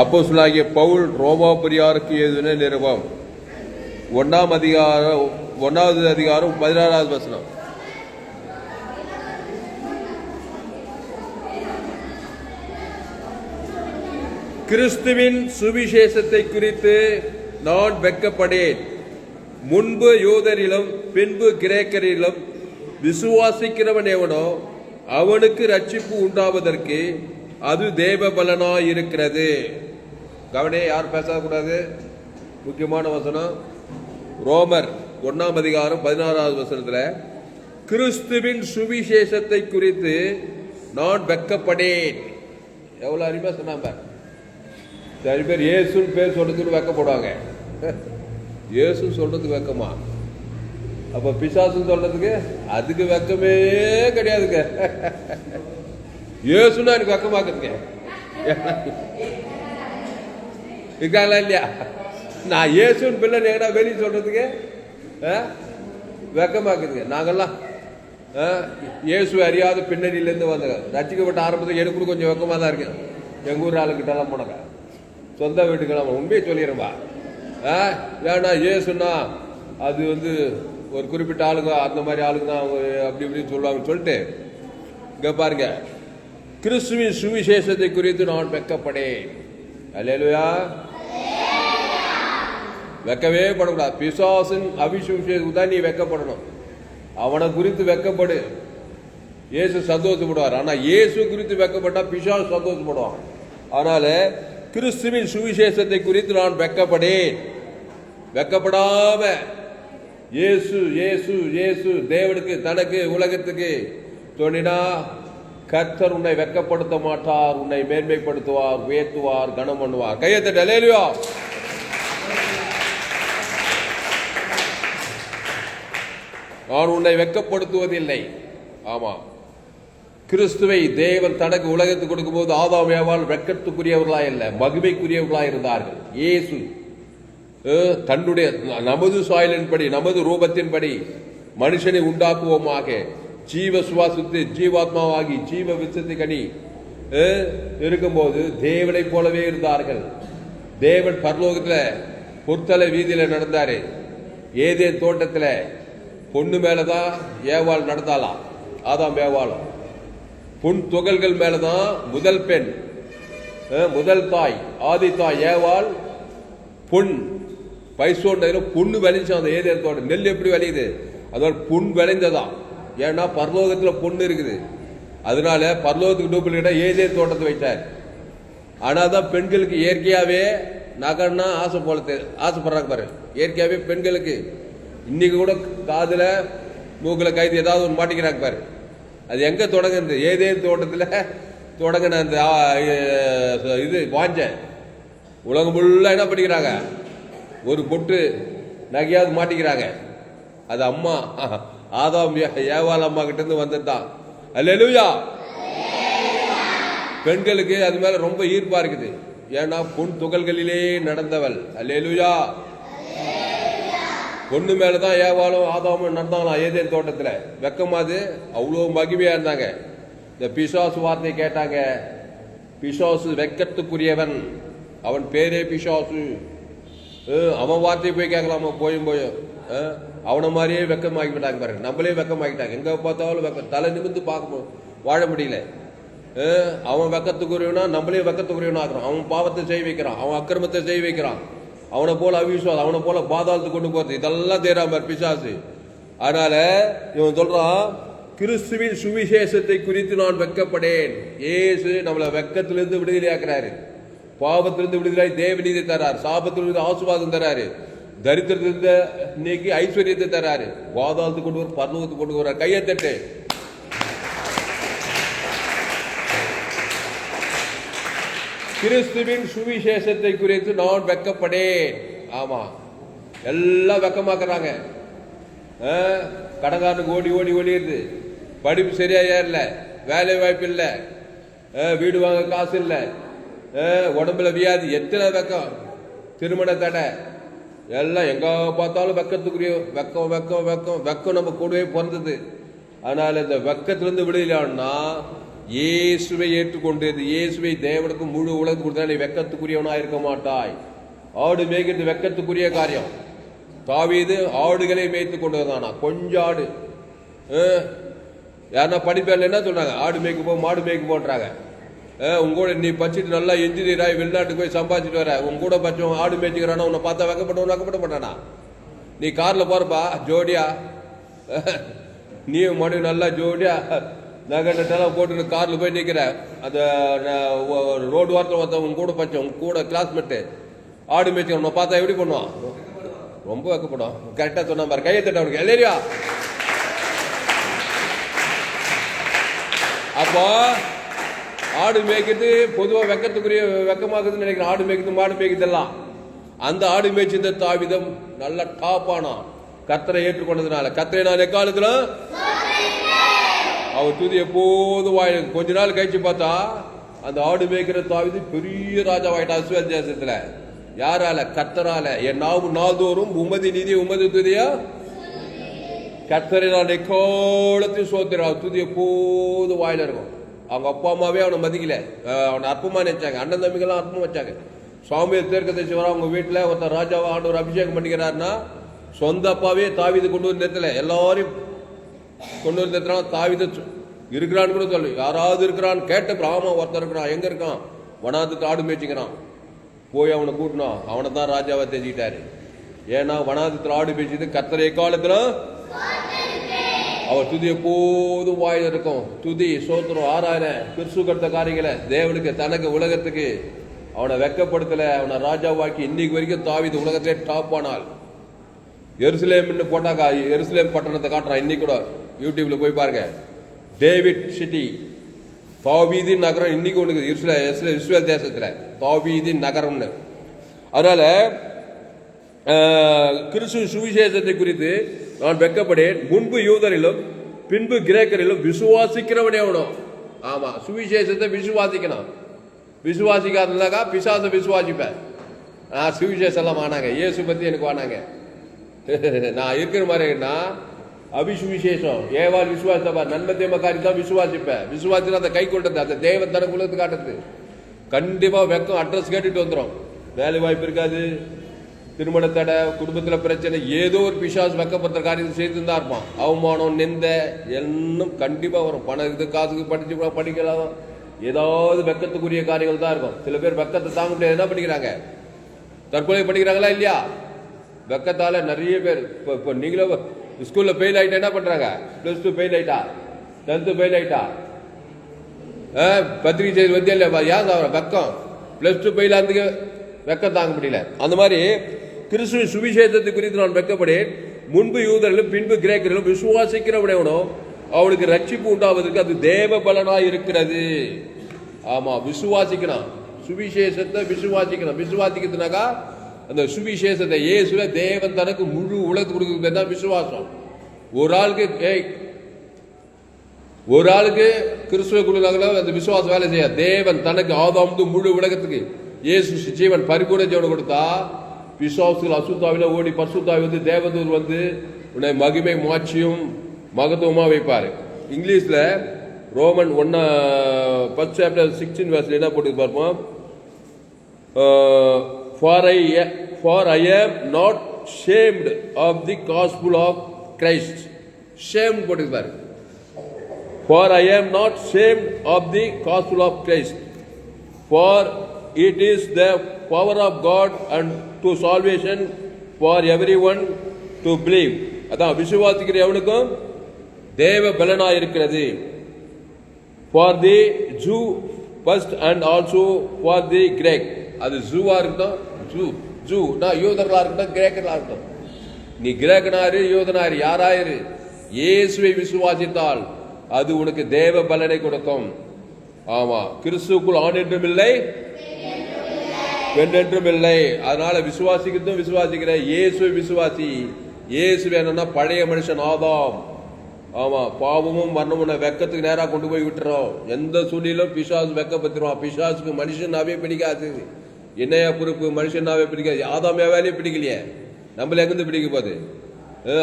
அப்போ சொல்லாகிய பவுல் ரோமாபுரியாருக்கு எழுதின நிருபம். ஒன்றாம் அதிகாரம் ஒன்றாவது அதிகாரம் பதினாறாவது வசனம். கிறிஸ்துவின் சுவிசேஷத்தை குறித்து நான் வெட்கப்படேன். முன்பு யூதரிலும் பின்பு கிரேக்கரிலும் விசுவாசிக்கிறவன் எவனோ அவனுக்கு ரட்சிப்பு உண்டாவதற்கு அது தேவ பலனாய் இருக்கிறது கவனே யார் பேசக்கூடாது? முக்கியமான வசனம் ரோமர் ஒன்னாம் அதிகாரம் பதினாறாவது வசனத்தில் கிறிஸ்துவின் சுவிசேஷத்தை குறித்து நான் வெட்கப்படேன் எவ்வளவு அருமையா சொன்னாங்க சரி சில பேர் இயேசுன்னு பேர் சொல்றதுக்கு வெக்கப்படுவாங்க. இயேசு சொல்றதுக்கு வெக்கமா? அப்ப பிசாசுன்னு சொல்றதுக்கு அதுக்கு வெக்கமே கிடையாதுங்க. இயேசுன்னா எனக்கு வெக்கமாக்குதுங்க இருக்காங்களா இல்லையா? நான் இயேசுன்னு பிள்ளை எங்கடா வெளியே சொல்றதுக்கு? ஆ? வெக்கமாக்குதுங்க நாங்கள்லாம் ஆ, இயேசு அறியாத பின்னணியிலேருந்து வந்தங்க ரசிக்கப்பட்ட ஆரம்பத்தில் எனக்கு கொஞ்சம் வெக்கமாக தான் இருக்கு. எங்கள் ஊர் ஆளுக்கிட்டலாம் போனாங்க சொந்த வீட்டுக்கெல்லாம் உண்மையை சொல்லிடுறேன்பா. ஆ ஏன்னா இயேசுன்னா அது வந்து ஒரு குறிப்பிட்ட ஆளுங்க அந்த மாதிரி ஆளுங்க தான் அவங்க அப்படி இப்படின்னு சொல்லுவாங்கன்னு சொல்லிட்டு இங்கே பாருங்க. கிறிஸ்துவின் சுவிசேஷத்தை குறித்து நான் வெக்கப்படேன் அல்லேலுயா. வெக்கவே படக்கூடாது. பிசாசின் அபிசுவிசேஷத்துக்கு தான் நீ வெக்கப்படணும் அவனை குறித்து வெக்கப்படு இயேசு சந்தோஷப்படுவார். ஆனால் இயேசு குறித்து வெக்கப்பட்டா பிசாஸ் சந்தோஷப்படுவான். அதனால கிறிஸ்துவின் சுவிசேஷத்தை குறித்து நான் வெக்கப்படேன் வெக்கப்படாம இயேசு இயேசு இயேசு தேவனுக்கு தனக்கு உலகத்துக்கு தோணினா கர்த்தர் உன்னை வெக்கப்படுத்த மாட்டார் உன்னை மேன்மைப்படுத்துவார் உயர்த்துவார் கனம் பண்ணுவார். கையத்தை டலேலியோ நான் உன்னை வெக்கப்படுத்துவதில்லை ஆமா. கிறிஸ்துவை தேவன் தனக்கு உலகத்துக்கு கொடுக்கும்போது ஆதாம் ஏவாள் வெக்கத்துக்குரியவர்களா இல்லை மகிமைக்குரியவர்களா இருந்தார்கள். இயேசு தன்னுடைய நமது சாயலின்படி நமது ரூபத்தின்படி மனுஷனை உண்டாக்குவோமாக ஜீவ சுவாசித்து ஜீவாத்மாவாகி ஜீவ விசத்து கனி இருக்கும்போது தேவனைப் போலவே இருந்தார்கள். தேவன் பரலோகத்தில் பொற்தலை வீதியில் நடந்தார். ஏதே தோட்டத்தில் பொண்ணு மேலே தான் ஏவாள் நடந்தாலாம் ஆதாம் ஏவாளும். பொன் துகள்கள் மேலே தான் முதல் பெண் முதல் தாய் ஆதி தாய் ஏவாள் பொன் பைசோண்டதுல பொண்ணு விளைஞ்சு அந்த ஏதே தோட்டம் நெல் எப்படி விளையுது அதோட பொன் விளைந்ததான் ஏன்னா பரலோகத்தில் பொண்ணு இருக்குது. அதனால பரலோகத்துக்கு டூப்ளிகேட்டா ஏதே தோட்டத்தை வைத்தார். ஆனால் தான் பெண்களுக்கு இயற்கையாகவே நகைன்னா ஆசை போல ஆசைப்படுறாங்க பாரு. இயற்கையாகவே பெண்களுக்கு இன்னைக்கு கூட காதில் மூக்கில் கைது ஏதாவது ஒன்று மாட்டிக்கிறாங்க பாரு. அது எங்கே தொடங்குறது ஏதே தோட்டத்தில் தொடங்கின அந்த இது வாஞ்சேன் உலகம் ஃபுல்லாக என்ன பண்ணிக்கிறாங்க? ஒரு பொட்டு நகையாவது மாட்டிக்கிறாங்க. அது அம்மா ஆதாம் ஏ- ஏவாள் அம்மா கிட்ட இருந்து வந்ததுதான் அல்லேலூயா. பெண்களுக்கு அது மேல ரொம்ப ஈர்ப்பா இருக்குது. ஏன்னா பொன் துகள்களிலே நடந்தவள். அல்லேலுயா. பொண்ணு மேலதான் ஏவாளும் ஆதாமும் நடந்தாங்களாம் ஏதேன் தோட்டத்துல. வெக்கமாது அவ்வளோ மகிமையா இருந்தாங்க. இந்த பிசாசு வார்த்தை கேட்டாங்க. பிசாசு வெக்கத்துக்குரியவன். அவன் பேரே பிசாசு. அவன் வார்த்தையை போய் கேட்கலாமா? போயும் போயும். ஆ அவனை மாதிரியே வெக்கமாக்கிவிட்டாங்க பாருங்க. நம்மளே வெக்கமாக்கிட்டாங்க. எங்கே பார்த்தாலும் வெக்க தலை நிமிந்து பார்க்க வாழ முடியல. அவன் வெக்கத்துக்குரியவனா நம்மளே வெக்கத்துக்குரியவனா ஆக்குறான். அவன் பாவத்தை செய்ய வைக்கிறான். அவன் அக்கிரமத்தை செய்ய வைக்கிறான். அவனை போல அவிசுவாசம் அவனை போல பாதாளத்துக்கு கொண்டு போகிறது இதெல்லாம் தேராமர் பிசாசு. அதனால இவன் சொல்றான் கிறிஸ்துவின் சுவிசேஷத்தை குறித்து நான் வெக்கப்படேன். ஏசு நம்மளை வெக்கத்திலிருந்து விடுதலையாக்குறாரு பாவத்திலிருந்து விடுதலை தேவநீதி தரார். சாபத்திலிருந்து ஆசுவாதம் தராரு. தரித்திரத்தை இன்னைக்கு ஐஸ்வர்யத்தை தராரு. பாதாளத்துக்கு கொண்டு வர பர்லோகத்துக்கு கொண்டு வர கையை தட்டு கிறிஸ்துவின் சுவிசேஷத்தை குறித்து நான் வெக்கப்படேன். ஆமா. எல்லாம் வெக்கமாக்குறாங்க. ஆ, ஓடி ஓடி ஓடிடுது படிப்பு சரியா ஏறல. வேலை வாய்ப்பு இல்லை. ஆ, வீடு வாங்க காசு இல்லை. ஆ, உடம்புல வியாதி. எத்தனை வெக்கம்? திருமண தடை. எல்லாம் எங்க பார்த்தாலும் வெக்கத்துக்குரிய வெக்கம் வெக்கம் வெக்கம் வெக்கம் நம்ம கூடவே பிறந்தது. அதனால இந்த வெக்கத்திலிருந்து விடுதலான்னா இயேசுவை ஏற்றுக்கொண்டு இயேசுவை தேவனுக்கு முழு உலகத்துக்கு கொடுத்தா நீ வெக்கத்துக்குரியவனா இருக்க மாட்டாய். ஆடு மேய்க்கிறது வெக்கத்துக்குரிய காரியம். தாவீது ஆடுகளை மேய்த்து கொண்டு வந்தானா கொஞ்சம் ஆடு யாருன்னா படிப்பேன் என்ன சொன்னாங்க ஆடு மேய்க்க போ மாடு மேய்க்க போன்றாங்க உங்களோட நீ படிச்சுட்டு நல்லா இன்ஜினியர் ஆகி வெளிநாட்டுக்கு போய் சம்பாதிச்சுட்டு வர. உங்க கூட பச்சம் ஆடு மேய்ச்சிக்கிறானா? உன்னை பார்த்தா வெக்கப்பட்டவன் வெக்கப்பட மாட்டானா? நீ காரில் போறப்பா ஜோடியா? நீ மறுபடியும் நல்லா ஜோடியா? நகை நட்டெல்லாம் போட்டு காரில் போய் நிற்கிற அந்த ரோடு வாரத்தில் ஒருத்தன் உன் கூட பச்சம் உன் கூட கிளாஸ்மேட்டு ஆடு மேய்ச்சி உன்னை பார்த்தா எப்படி பண்ணுவான்? ரொம்ப வைக்கப்படும். கரெக்டாக சொன்ன பாரு. கையை தட்ட அவனுக்கு இல்லையா அப்போ ஆடு மேய்க்கிறது பொதுவாக வெக்கத்துக்குரிய வெக்கமாக்குதுன்னு நினைக்கிறேன். ஆடு மேய்க்கிறது மாடு மேய்க்கிறதெல்லாம். அந்த ஆடு மேய்ச்சிருந்த தாவிதம் நல்ல டாப்பானா கத்தரை ஏற்றுக்கொண்டதுனால. கத்தரை நான் எக்காலத்தில்? அவர் துதி எப்போதும் வாய் கொஞ்ச நாள் கழிச்சு பார்த்தா அந்த ஆடு மேய்க்கிற தாவிது பெரிய ராஜாவாயிட்டா அசுவல் தேசத்துல. யாரால? கத்தரால. என் நாவு நாள்தோறும் உமதி நிதி உமதி துதியா? கத்தரை நான் எக்காலத்தையும் சோத்திரம் துதி எப்போது வாயில இருக்கும். அவங்க அப்பா அம்மாவே அவனை மதிக்கல. அவனை அற்புமா நினைச்சாங்க. அண்ணன் தம்பிகள்லாம் அற்பமா வச்சாங்க. சுவாமி தீர்க்கதரிசி வர அவங்க வீட்டில் ஒருத்தர் ராஜாவை ஆண்டவர் அபிஷேகம் பண்ணிக்கிறாருன்னா சொந்த அப்பாவே தாவிது கொண்டு வந்து நிறுத்தல. எல்லாரையும் கொண்டு வந்து நிறுத்தினா தாவித இருக்கிறான்னு கூட சொல்லு. யாராவது இருக்கிறான்னு கேட்ட ஆமா ஒருத்தர் இருக்கிறான். எங்கே இருக்கான்? வனாந்துக்கு ஆடு மேய்ச்சிக்கிறான். போய் அவனை கூட்டினான் அவனை தான் ராஜாவை தெரிஞ்சுக்கிட்டாரு. ஏன்னா வனாந்தத்தில் ஆடு மேய்ச்சது கத்தரை காலத்தில் அவர் துதி எப்போதும் வாயில் இருக்கும். துதி சோத்திரம் ஆராயன பிரிசு கடுத்த காரியங்களை தேவனுக்கு தனக்கு உலகத்துக்கு அவனை வெக்கப்படுத்தல அவனை ராஜாவாக்கி இன்னைக்கு வரைக்கும் தாவிது உலகத்திலே டாப் ஆனாள். எருசலேம்னு போட்டாக்கா எருசலேம் பட்டணத்தை காட்டுறான் இன்னைக்கு கூட யூடியூப்ல போய் பாருங்க. டேவிட் சிட்டி தாவீதி நகரம் இன்னைக்கு ஒன்று இஸ்ரே இஸ்ரேல் தேசத்துல. தாவீதி நகரம்னு. அதனால கிறிஸ்து சுவிசேஷத்தை குறித்து நான் வெக்கப்படேன் முன்பு யூதரிலும் பின்பு கிரேக்கரிலும் விசுவாசிக்கிறவனே அவனும் ஆமா சுவிசேஷத்தை விசுவாசிக்கணும். விசுவாசிக்காதனாக்கா பிசாசை விசுவாசிப்பேன் நான் சுவிசேஷம்லாம் வானாங்க. இயேசு பத்தி எனக்கு வானாங்க. நான் இருக்கிற மாதிரினா அபிசுவிசேஷம் ஏவால் விசுவாசப்பா நன்மை தேம காரி தான் விசுவாசிப்பேன் விசுவாசினா அந்த கை கொண்டது அந்த தேவன் குலத்து காட்டுறது. கண்டிப்பா வெக்கம் அட்ரஸ் கேட்டுட்டு வந்துடும் வேலை வாய்ப்பு இருக்காது. திருமண தடை குடும்பத்தில் பிரச்சனை ஏதோ ஒரு பிசாஸ் வெக்கப்படுற காரியத்தை செய்து தான் இருப்பான் அவமானம் நிந்த எல்லாம் கண்டிப்பாக வரும். பணம் இது காசுக்கு படிச்சு கூட படிக்கலாம். ஏதாவது வெக்கத்துக்குரிய காரியங்கள் தான் இருக்கும். சில பேர் வெக்கத்தை தாங்க முடியாது. என்ன பண்ணிக்கிறாங்க? தற்கொலை பண்ணிக்கிறாங்களா இல்லையா? வெக்கத்தால் நிறைய பேர். இப்போ இப்போ நீங்களும் ஸ்கூலில் ஃபெயில் ஆகிட்டா என்ன பண்ணுறாங்க ப்ளஸ் டூ ஃபெயில் ஆகிட்டா டென்த்து ஃபெயில் ஆகிட்டா ஆ, பத்திரிகை செய்தி வந்து இல்லையா? ஏன் வெக்கம்? ப்ளஸ் டூ ஃபெயில் ஆனதுக்கு வெக்கம் தாங்க முடியல. அந்த மாதிரி கிறிஸ்துவின் சுவிசேஷத்தை குறித்து நான் வெக்கப்படேன் முன்பு யூதரிலும் பின்பு கிரேக்கரிலும் விசுவாசிக்கிறவனோ அவனுக்கு ரட்சிப்பு உண்டாவதற்கு அது தேவ பலனாய் இருக்கிறது. ஆமா விசுவாசிக்கணும் சுவிசேஷத்தை விசுவாசிக்கணும் விசுவாசிக்கிறதுனாக்கா அந்த சுவிசேஷத்தை இயேசுல தேவன் தனக்கு முழு உலகத்துக்கு கொடுக்குறது தான் விசுவாசம். ஒரு ஆளுக்கு ஏய் ஒரு ஆளுக்கு கிறிஸ்துவ கொடுக்குறாங்களோ அந்த விசுவாசம் வேலை செய்ய தேவன் தனக்கு ஆதாமுக்கு முழு உலகத்துக்கு இயேசு ஜீவன் பரிபூர்ண ஜீவனை கொடுத்தா விசுவாசிகள் அசுத்தாவில் ஓடி பசுத்தாவி வந்து தேவதூர் வந்து உன்னை மகிமை மாட்சியும் மகத்துவமாக வைப்பார். இங்கிலீஷில் ரோமன் ஒன்னா ஃபர்ஸ்ட் சாப்டர் சிக்ஸ்டீன் வேர்ஸ்ல என்ன போட்டு பார்ப்போம் for I for I am not shamed of the gospel of Christ shame போட்டுருப்பார் for I am not shame of the gospel of Christ for it is the power of God and to salvation for every one to believe அதான் விசுவாசிக்கிற எவனுக்கும் தேவ பலனாக இருக்கிறது for the Jew first and also for the Greek அது ஜூவாக இருக்கட்டும் zoo zoo நான் யூதர்களாக இருக்கட்டும் கிரேக்கர்களாக இருக்கட்டும். நீ கிரேக்கனாரு யூதனாரு யாராயிரு இயேசுவை விசுவாசித்தால் அது உனக்கு தேவ பலனை கொடுக்கும். ஆமா கிறிஸ்துக்குள் ஆண் என்றும் இல்லை வென்றென்றும் இல்லை அதனால விசுவாசிக்கிறதும் விசுவாசிக்கிற இயேசு விசுவாசி. இயேசு வேணும்னா பழைய மனுஷன் ஆதாம். ஆமா பாவமும் மரணமும் வெக்கத்துக்கு நேரா கொண்டு போய் விட்டுறோம். எந்த சூழ்நிலும் பிசாசு வெக்கப்பத்துருவான் பிசாசுக்கு மனுஷனாவே பிடிக்காது. என்னையா பொறுப்பு? மனுஷனாவே பிடிக்காது. ஆதாமே வேலையே பிடிக்கலையே. நம்மள எங்கிருந்து பிடிக்க போகுது?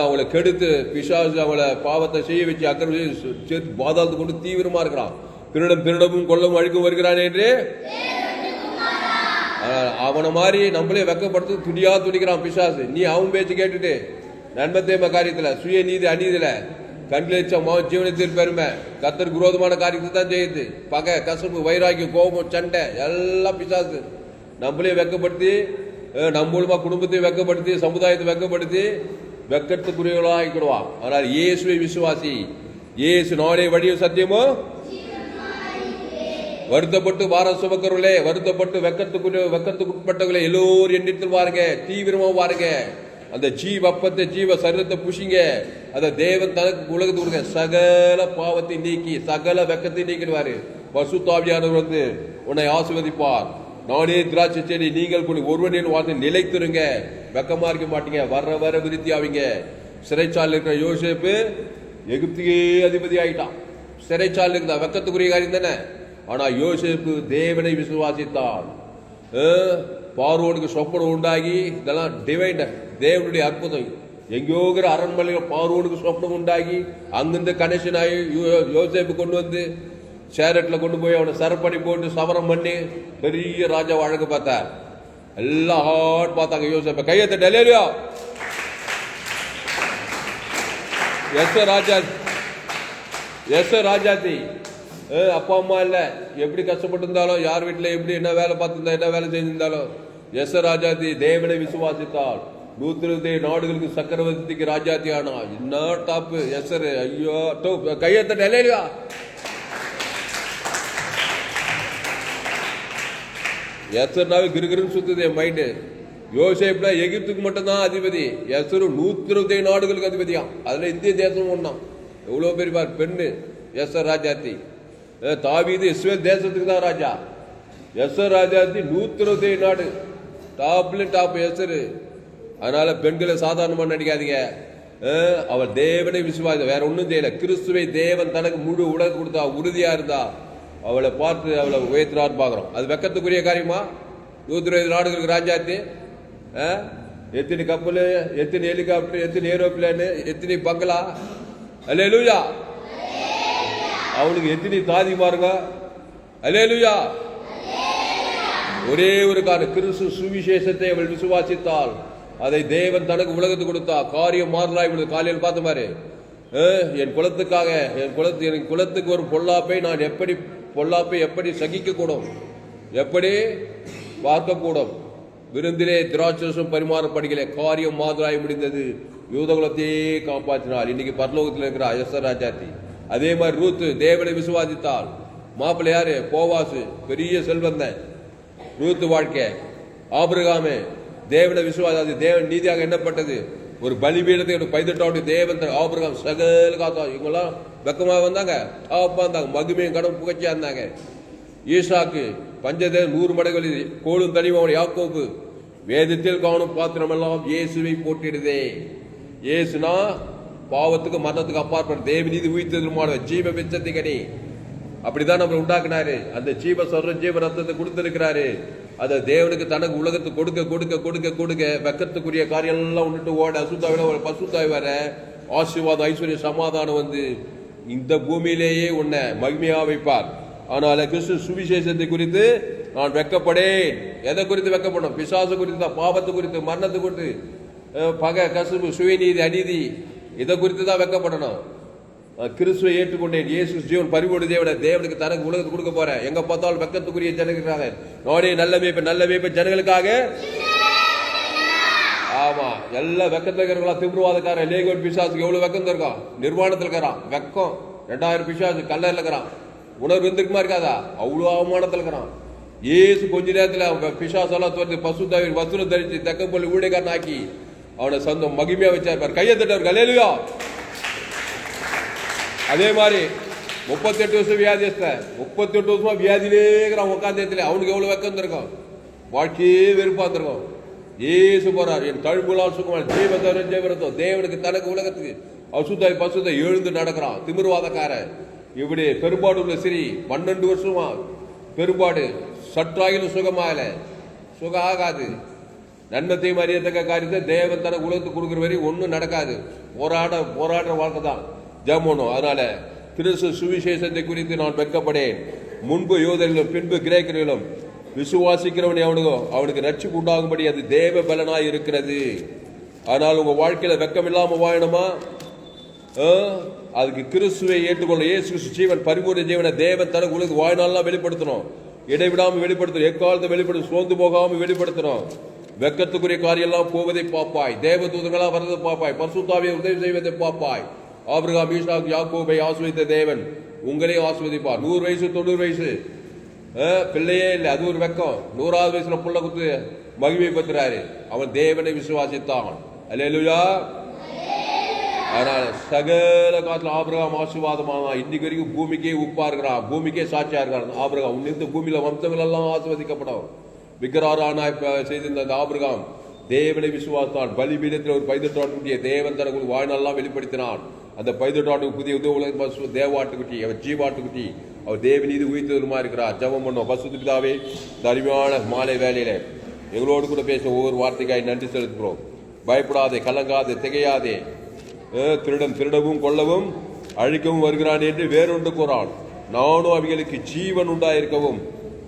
அவங்கள கெடுத்து பிசாசு அவங்கள பாவத்தை செய்ய வச்சு அக்கறை செய்து சேர்த்து பாதாளத்து கொண்டு தீவிரமா இருக்கிறான். திருடம் திருடமும் கொள்ளவும் அழிக்கும் வருகிறான் என்று அவனை மாதிரி நம்மளே வெக்கப்படுத்து துடியா துடிக்கிறான் பிசாசு. நீ அவன் பேச்சு கேட்டுட்டு நன்மத்தேம காரியத்தில் சுய நீதி அநீதியில கண்களிச்ச மோ ஜீவனத்தில் பெருமை கத்தருக்கு விரோதமான காரியத்தை தான் செய்யுது. பகை கசப்பு வைராக்கியம் கோபம் சண்டை எல்லாம் பிசாசு. நம்மளே வெக்கப்படுத்தி நம்மளுமா நம்ம குடும்பத்தையும் வெக்கப்படுத்தி சமுதாயத்தை வெக்கப்படுத்தி வெக்கத்துக்குரியவர்களாக ஆக்கிடுவான் ஆனால் இயேசுவை விசுவாசி இயேசு நாளே வழியும் சத்தியமோ? வருத்தப்பட்டு வார சுமக்கர்களே வருத்தப்பட்டு வெக்கத்துக்கு வெக்கத்துக்கு உட்பட்டவர்களே எல்லோரும் எண்ணிட்டு வாருங்க தீவிரமா வாருங்க. அந்த ஜீவ அப்பத்தை ஜீவ சரீரத்தை புஷிங்க அந்த தேவன் தனக்கு உலகத்துக்கு கொடுங்க சகல பாவத்தை நீக்கி சகல வெக்கத்தை நீக்கிடுவாரு. பசுத்தாவியானவர் வந்து உன்னை ஆசிர்வதிப்பார். நானே திராட்சை செடி நீங்கள் கூட ஒருவனின் வாழ்ந்து நிலைத்திருங்க. வெக்கமா இருக்க மாட்டீங்க. வர வர விருத்தி ஆவீங்க சிறைச்சாலில் இருக்கிற யோசேப்பு எகிப்தியே அதிபதி ஆயிட்டான் சிறைச்சாலில் இருந்தா வெக்கத்துக்குரிய காரியம் தானே? ஆனால் யோசேப்பு தேவனை விசுவாசித்தான். பார்வோனுக்கு சொப்பனம் உண்டாகி இதெல்லாம் டிவைன் தேவனுடைய அற்புதம். எங்கேயோங்கிற அரண்மனையில் பார்வோனுக்கு சொப்பனம் உண்டாகி அங்கிருந்து கனெக்ஷன் ஆகி யோ- யோசேப்பு கொண்டு வந்து சேரட்டில் கொண்டு போய் அவனை சரப்படி போட்டு சவரம் பண்ணி பெரிய ராஜா வழக்கு பார்த்தார். எல்லாம் ஹாட் பார்த்தாங்க யோசேப்பை. கையத்தை டெலிவரியா எஸ் ராஜா எஸ் ராஜாத்தி அப்பா அம்மா இல்லை. எப்படி கஷ்டப்பட்டிருந்தாலும் யார் வீட்டில் எப்படி என்ன வேலை பார்த்துருந்தா என்ன வேலை செஞ்சிருந்தாலும் எஸ் ராஜாத்தி தேவனை விசுவாசித்தால் நூத்திருபத்தி நாடுகளுக்கு சக்கரவர்த்திக்கு ராஜாத்தி ஆனா என்ன டாப்பு எஸ்ஆர் ஐயோ டோப் கையெழுத்த நிலையா எஸ்னாவே கிருகிருன்னு சுத்துது என் மைண்டு யோசேப்னா எகிப்துக்கு மட்டும்தான் அதிபதி. எஸ்ரு நூத்தி இருபத்தி நாடுகளுக்கு அதிபதியாம். அதுல இந்திய தேசம் ஒண்ணாம். எவ்வளவு பெரிய பெண்ணு எஸ் ராஜாத்தி தாவீது இஸ்ரேல் தேசத்துக்கு தான் ராஜா. எஸ்ஆர் ராஜாத்தி நூத்தி இருபத்தி ஏழு நாடு டாப்ல டாப் எஸ்ரு அதனால பெண்களை சாதாரணமாக நடிக்காதீங்க. அவர் தேவனை விசுவாச. வேற ஒன்றும் செய்யல. கிறிஸ்துவை தேவன் தனக்கு முழு உலக கொடுத்தா உறுதியா இருந்தா அவளை பார்த்து அவளை உயர்த்தினார் பார்க்குறோம். அது வெக்கத்துக்குரிய காரியமா? நூத்தி இருபது நாடுகளுக்கு ராஜாத்தி ஆ? எத்தனை கப்பல் எத்தனை ஹெலிகாப்டர் எத்தனை ஏரோப்ளேனு எத்தனை பங்களா? அல்ல லூயா அவனுக்கு எத்தனை தாதி பாருங்க? அலேலுயா ஒரே ஒரு காரணம் கிறிஸ்து சுவிசேஷத்தை அவள் விசுவாசித்தாள். அதை தேவன் தனக்கு உலகத்துக்கு கொடுத்தா காரியம் மாறலா இவளுக்கு காலையில் பார்த்த மாதிரி என் குலத்துக்காக என் குலத்து என் குலத்துக்கு ஒரு பொல்லாப்பை நான் எப்படி பொல்லாப்பை எப்படி சகிக்க கூடும் எப்படி? பார்க்கக்கூடும். விருந்திலே திராட்சசம் பரிமாறப்படுகிற காரியம் மாதிராய் முடிந்தது. யூதகுலத்தையே காப்பாற்றினார் இன்னைக்கு பரலோகத்தில் இருக்கிற எஸ் ராஜாத்தி. அதே மாதிரி ரூத்து தேவனை விசுவாசித்தாள் மாப்பிள்ளை யாரு? போவாசு. பெரிய செல்வந்தன் ரூத்து வாழ்க்கை. ஆபிரகாமே தேவனை விசுவாசாது தேவன் நீதியாக என்னப்பட்டது ஒரு பலிபீடத்தை ஒரு தேவன் ஆபிரகாம் சகல் காத்தா இவங்கெல்லாம் வெக்கமாக வந்தாங்க. டாப்பா இருந்தாங்க. மகிமையும் கடன் புகழ்ச்சியாக இருந்தாங்க. ஈஷாக்கு பஞ்சதே நூறு மடங்களில் கோலும் தனிவன் யாக்கோப்பு வேதத்தில் காணும் பாத்திரமெல்லாம் இயேசுவை போட்டிடுதே இயேசுனா பாவத்துக்கு மரணத்துக்கு அப்பாற்பட்ட தேவநீதி நீதி உயிர்த்ததுமான ஜீவ வெச்சத்திகனி அப்படிதான் நம்மளை உண்டாக்குனாரு. அந்த ஜீவ சொல்ற ஜீவ ரத்தத்தை கொடுத்திருக்கிறாரு. அதை தேவனுக்கு தனக்கு உலகத்தை கொடுக்க கொடுக்க கொடுக்க கொடுக்க வெக்கத்துக்குரிய காரியம் எல்லாம் விட்டுட்டு ஓட அசுத்தாவில ஒரு பசுத்தாய் வர ஆசீர்வாதம் ஐஸ்வர்ய சமாதானம் வந்து இந்த பூமியிலேயே உன்னை மகிமையா வைப்பார். ஆனால் கிறிஸ்து சுவிசேஷத்தை குறித்து நான் வெக்கப்படேன். எதை குறித்து வெக்கப்படும் பிசாசு குறித்து தான் பாவத்தை குறித்து மரணத்தை குறித்து பகை கசுபு சுயநீதி அநீதி இதை குறித்து தான் வெக்கப்படணும் கிறிஸ்துவை ஏற்றுக்கொண்டேன். இயேசு ஜீவன் பரிபோடு தேவன தேவனுக்கு தனக்கு உலகத்துக்கு கொடுக்க போறேன். எங்க பார்த்தாலும் வெக்கத்துக்குரிய ஜனங்களுக்காக நோடி நல்ல மேய்ப்பு நல்ல மேய்ப்பு ஜனங்களுக்காக. ஆமா எல்லா வெக்கத்துல இருக்கிறவங்களா திமிருவாதக்காரன் லேகோட் பிசாசுக்கு எவ்வளவு வெக்கம் இருக்கான் நிர்வாணத்தில் இருக்கிறான். வெக்கம். ரெண்டாயிரம் பிசாசு கல்லர்ல இருக்கிறான். உணர்வு இருந்துக்குமா இருக்காதா? அவ்வளவு அவமானத்தில் இருக்கிறான். ஏசு கொஞ்ச நேரத்தில் அவன் பிசாசெல்லாம் தோற்று பசு தவிர வசூலம் தரிச்சு தெக்க போல ஊழியக்காரன் ஆக்கி அவனை சொந்தம் மகிமையா கையை கையத்தட்டவர் கலையிலையோ அதே மாதிரி முப்பத்தெட்டு வருஷம் வியாதியஸ்த முப்பத்தெட்டு வருஷமா வியாதியிலே இருக்கிறான் உட்காந்து அவனுக்கு எவ்வளவு வெக்கம் இருக்கும் வாழ்க்கையே வெறுப்பா இருந்திருக்கும் ஏசு போறார். என் தழும்புலால் சுகமான ஜீவத்தவர ஜீவரத்தம் தேவனுக்கு தனக்கு உலகத்துக்கு அசுத்தாய் பசுத்தாய் எழுந்து நடக்கிறான். திமிர்வாதக்கார இப்படி பெரும்பாடு உள்ள சிறி பன்னெண்டு வருஷமா பெரும்பாடு சற்றாயிலும் சுகமாகல. சுகம் ஆகாது. நன்மத்தையும் அறியத்தக்க காரியத்தை தேவன் தன உலகத்துக்கு கொடுக்குற வரை ஒன்றும் நடக்காது. போராட போராடுற வாழ்க்கை தான். ஜெபம் அதனால கிறிஸ்து சுவிசேஷத்தை குறித்து நான் வெட்கப்படேன். முன்பு யோதர்களும் பின்பு கிரேக்கர்களும் விசுவாசிக்கிறவன் அவனுக்கு அவனுக்கு ரட்சிப்பு உண்டாகும்படி அது தேவ பலனாய் இருக்கிறது. ஆனால் உங்கள் வாழ்க்கையில் வெக்கம் இல்லாமல் வாழணுமா? அதுக்கு கிறிஸ்துவை ஏற்றுக்கொள்ள இயேசு கிறிஸ்து ஜீவன் பரிபூர்ண ஜீவனை தேவன் தனக்கு உங்களுக்கு வாழ்நாள்லாம் வெளிப்படுத்தணும். இடைவிடாமல் வெளிப்படுத்தணும். எக்காலத்தை வெளிப்படுத்த சோர்ந்து போகாமல் வெளிப்படுத்தணும். வெக்கத்துக்குரிய காரியெல்லாம் போவதை பார்ப்பாய். தேவ தூதங்களா வர்றதை பார்ப்பாய். பரிசுத்தாவியை உதவி செய்வதை பார்ப்பாய். ஆபிரகாம் ஈசாக் யாக்கோபை ஆஸ்வதித்த தேவன் உங்களையும் ஆஸ்வதிப்பார் நூறு வயசு தொண்ணூறு வயசு. பிள்ளையே இல்லை. அது ஒரு வெக்கம். நூறாவது வயசுல புள்ள குத்து மகிமை பெற்றாரு. அவன் தேவனை விசுவாசித்தான். அல்லா அதனால சகல காலத்தில் ஆபிரகாம் ஆசீர்வாதமான இன்னைக்கு வரைக்கும் பூமிக்கே உப்பா இருக்கிறான் பூமிக்கே சாட்சியா இருக்கிறான் ஆபிரகாம் உன்னிருந்த இந்த பூமியில வம்சங்கள் எல்லாம் ஆசிர்வதிக்கப்படும். விக்கிராரானா செய்திருந்த அந்த ஆபிரகாம் தேவனை விசுவாசித்தான். பலிபீடத்தில் ஒரு பைதட்டாட்டுக்குட்டிய தேவன் தனக்கு வாழ்நாளெல்லாம் வெளிப்படுத்தினான். அந்த பைதட்டாட்டுக்கு புதிய உதவு உலக தேவாட்டுக்குட்டி அவர் ஜீவாட்டுக்குட்டி அவர் தேவநீதி உயிர்த்ததுமா இருக்கிறார். ஜெபம் பண்ணோம் பசுத்து பிதாவே தருமையான மாலை வேலையில எங்களோடு கூட பேச ஒவ்வொரு வார்த்தைக்காய் நன்றி செலுத்துகிறோம். பயப்படாதே கலங்காதே திகையாதே. திருடம் திருடன் திருடவும் கொல்லவும் அழிக்கவும் வருகிறான் என்று வேறொன்று கூறான். நானும் அவைகளுக்கு ஜீவன் உண்டாயிருக்கவும்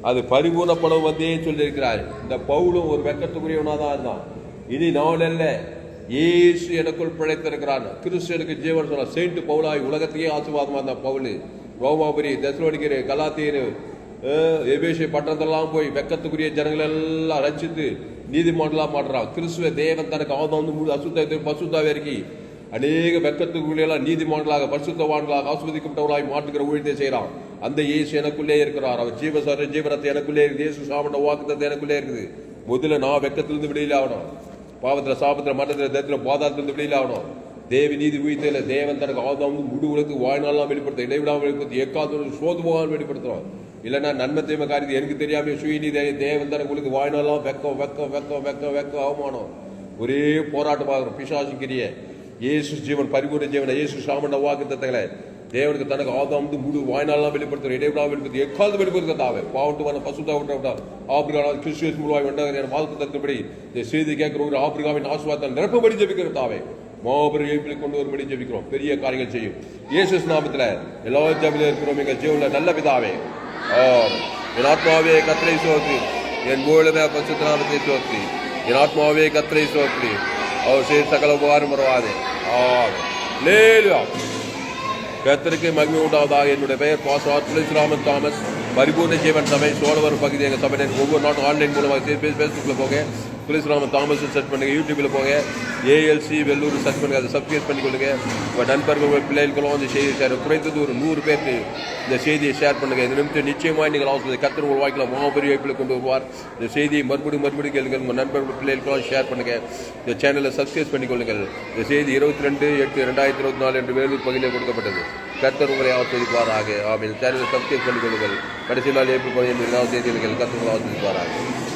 அது பரிபூர்ணப்படும் வந்தே சொல்லியிருக்கிறார். இந்த பவுலும் ஒரு வெக்கத்துக்குரியவனாக தான் இருந்தான். இனி நான் அல்ல. இயேசு எனக்குள் பிழைத்திருக்கிறான். கிறிஸ்து எனக்கு ஜீவன் சொன்ன செயின்ட் பவுலாய் உலகத்தையே ஆசிர்வாதமாக இருந்தான் பவுலு. ரோமாபுரி தெசலோனிக்கரு கலாத்தீரு எபேஷை பட்டணத்தெல்லாம் போய் வெக்கத்துக்குரிய ஜனங்கள் எல்லாம் ரசித்து நீதிமன்றலாம் மாட்டுறான் கிறிஸ்துவ தேவன் தனக்கு அவன் வந்து அசுத்த பசுத்தாவே இருக்கி அநேக வெக்கத்துக்குள்ளெல்லாம் நீதிமன்றலாக பரிசுத்தவான்களாக ஆஸ்வதிக்கப்பட்டவர்களாய் மாற்றுகிற ஊழியத்தை செய்கிறான். அந்த இயேசு எனக்குள்ளே இருக்கிறார். அவர் ஜீவ ஜீவனத்தை எனக்குள்ளே இருக்குது. இயேசு சாமண்ட வாக்குத்தத்தை எனக்குள்ளே இருக்குது. முதல்ல நான் வெக்கத்திலிருந்து வெளியில் ஆகணும். பாவத்தில் சாபத்துல மரணத்துல தத்தில் பாதாத்திலிருந்து வெளியில் ஆகணும். தேவி நீதி உயிர்த்தையில் தேவன் தனக்கு ஆதாம் முழு உலகத்துக்கு வாழ்நாளெல்லாம் வெளிப்படுத்த இடைவிடாமல் வெளிப்படுத்தி எக்காவது சோது போகாமல் வெளிப்படுத்துறோம் இல்லைன்னா நன்மை தீமை காரியத்தை எனக்கு தெரியாம சுயநீதி தேவன் தனக்கு உங்களுக்கு வாழ்நாளெல்லாம் வெக்கம் வெக்கம் வெக்கம் வெக்கம் வெக்கம் அவமானம். ஒரே போராட்டமாக பிசாசிக்கிறிய இயேசு ஜீவன் பரிபூர்ண ஜீவன் இயேசு சாமண்ட வாக்கு தத்தங்களை தேவனுக்கு தனக்கு ஆதாம் வந்து முழு வாய்நாளெல்லாம் வெளிப்படுத்துற இடைவிடா வெளிப்படுத்தி எக்காவது வெளிப்படுத்த தாவே. பாவட்டுமான பசுதா விட்டா. ஆப்பிரிக்கா கிறிஸ்துவஸ் முழுவாய் வெண்டாக வாழ்த்து தத்துப்படி இந்த செய்தி கேட்கிற ஒரு ஆப்பிரிக்காவின் ஆசுவாதத்தை நிரப்பபடி ஜெபிக்கிற தாவே. மாபெரும் எழுப்பிலை கொண்டு வரும்படி ஜெபிக்கிறோம். பெரிய காரியங்கள் செய்யும். இயேசு நாமத்தில் எல்லா ஜபில இருக்கிறோம். எங்கள் ஜீவனில் நல்ல பிதாவே. என் ஆத்மாவே கத்திரை சோத்ரி என் மூலமே பசுத்தனாமத்தை சோத்ரி என் ஆத்மாவே கத்திரை சோத்ரி அவர் செய்த சகல உபகாரம் வருவாதே ஆ லேலுயா கர்த்தருக்கு மகிமை உண்டாவதாக. என்னுடைய பெயர் பாஸ்வார் துளசிராமன் தாமஸ். பரிபூர்ண ஜீவன் சபை சோழவர் பகுதி எங்கள் சபை ஒவ்வொரு நாட்டும் ஆன்லைன் மூலமாக ஃபேஸ்புக்கில் போக துளசிராமன் தாமஸ் சர்ச் பண்ணுங்கள் யூடியூப்பில் போங்க. ஏஎல்சி வெள்ளூர் சர்ச் பண்ணுங்கள் அதை சப்ஸ்கிரைப் பண்ணிக்கொள்ளுங்க. உங்கள் நண்பர்கள் உங்கள் பிள்ளைகளுக்கெல்லாம் வந்து செய்தி ஷேர் குறைந்தது ஒரு நூறு பேருக்கு இந்த செய்தியை ஷேர் பண்ணுங்கள் இந்த நிமிஷம் நிச்சயமாக நீங்கள் ஆசிரியர் கத்திர உங்கள் வாழ்க்கையில் மாபெரிய வாய்ப்பில் கொண்டு வருவார். இந்த செய்தியை மறுபடியும் மறுபடியும் கேளுங்கள். உங்கள் நண்பர்கள் பிள்ளைகளுக்கெல்லாம் ஷேர் பண்ணுங்கள் இந்த சேனலை சப்ஸ்கிரைப் பண்ணிக்கொள்ளுங்கள். இந்த செய்தி இருபத்தி ரெண்டு எட்டு ரெண்டாயிரத்தி இருபத்தி நாலு என்று வேலூர் பகுதியில் கொடுக்கப்பட்டது. கத்தர் உங்களை ஆசிரிப்பாராக ஆமீன். சேனலை சப்ஸ்கிரைப் பண்ணிக்கொள்ளுங்கள். கடைசி நாள் ஏப்ரல் பதினைந்து செய்திகள் கத்தர் உங்களை ஆசிரிப்பாராக